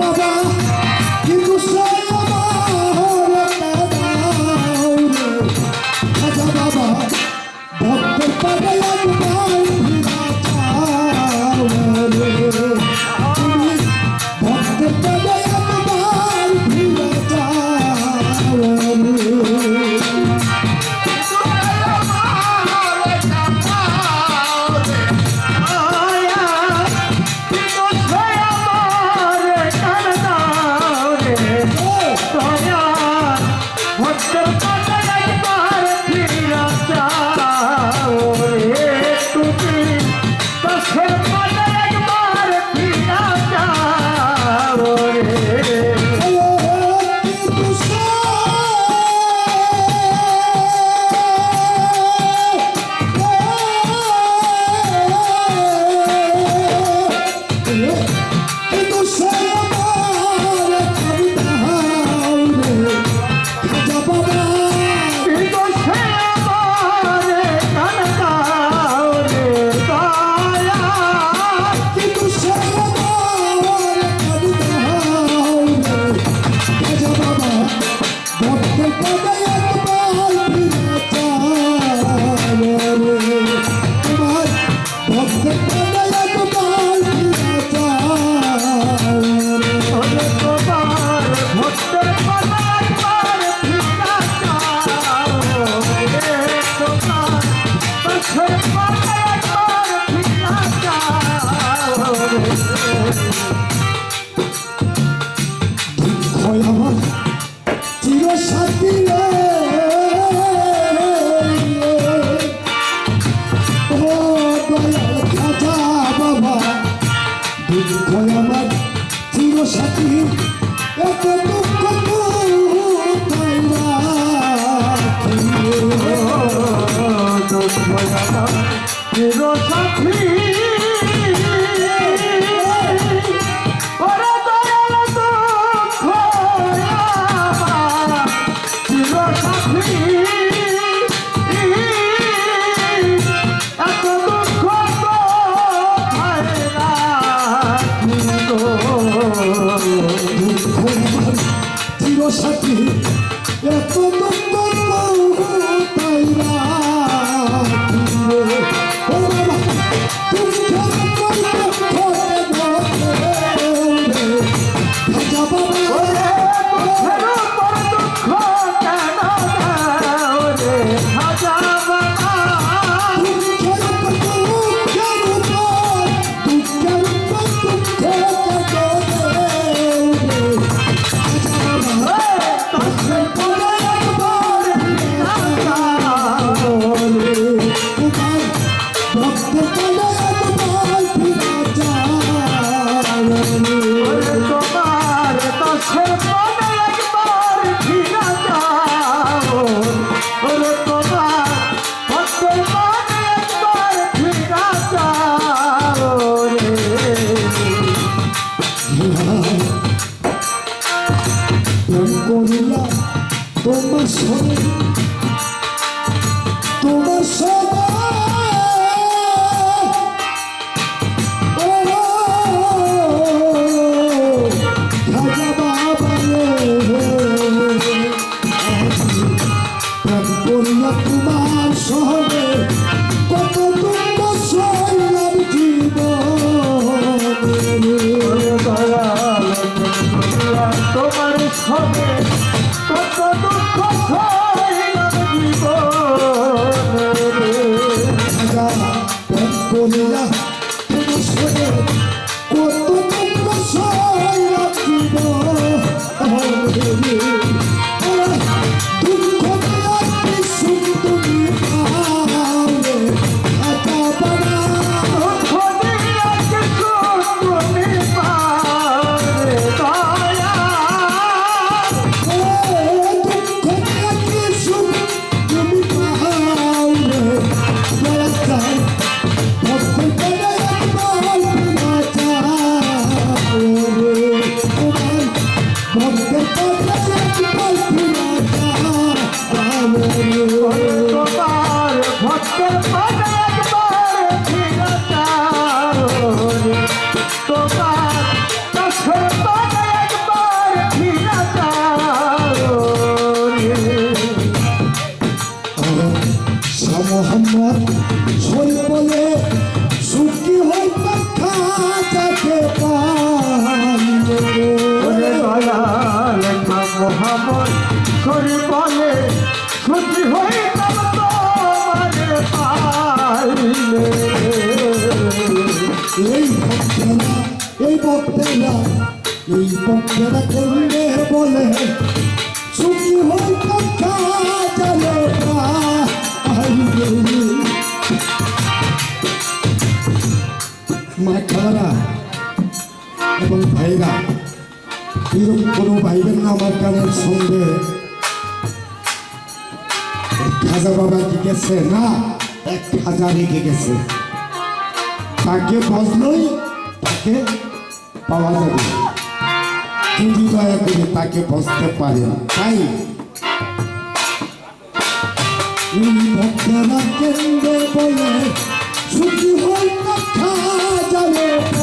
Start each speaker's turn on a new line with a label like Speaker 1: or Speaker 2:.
Speaker 1: বাবা ভক্তের চির Alhamdulillah
Speaker 2: ঈশ্বরী বলে খুশি হইতাম
Speaker 1: এই ভক্তেরা বলে, সুখী হই কথা চলে মা খালারা এবং ভাইরা, এরকম কোনো ভাইবেন না আমার কানের সঙ্গে। খাজা বাবা গেছে না, এক খাজা রেখে গেছে তাকে বসলেই তাকে পাওয়া যাবে। যদি দয়া করে তাকে বসতে পারেন তাই ভক্তরা কেন্দ্রে বলে, সুখী কথা যাবে।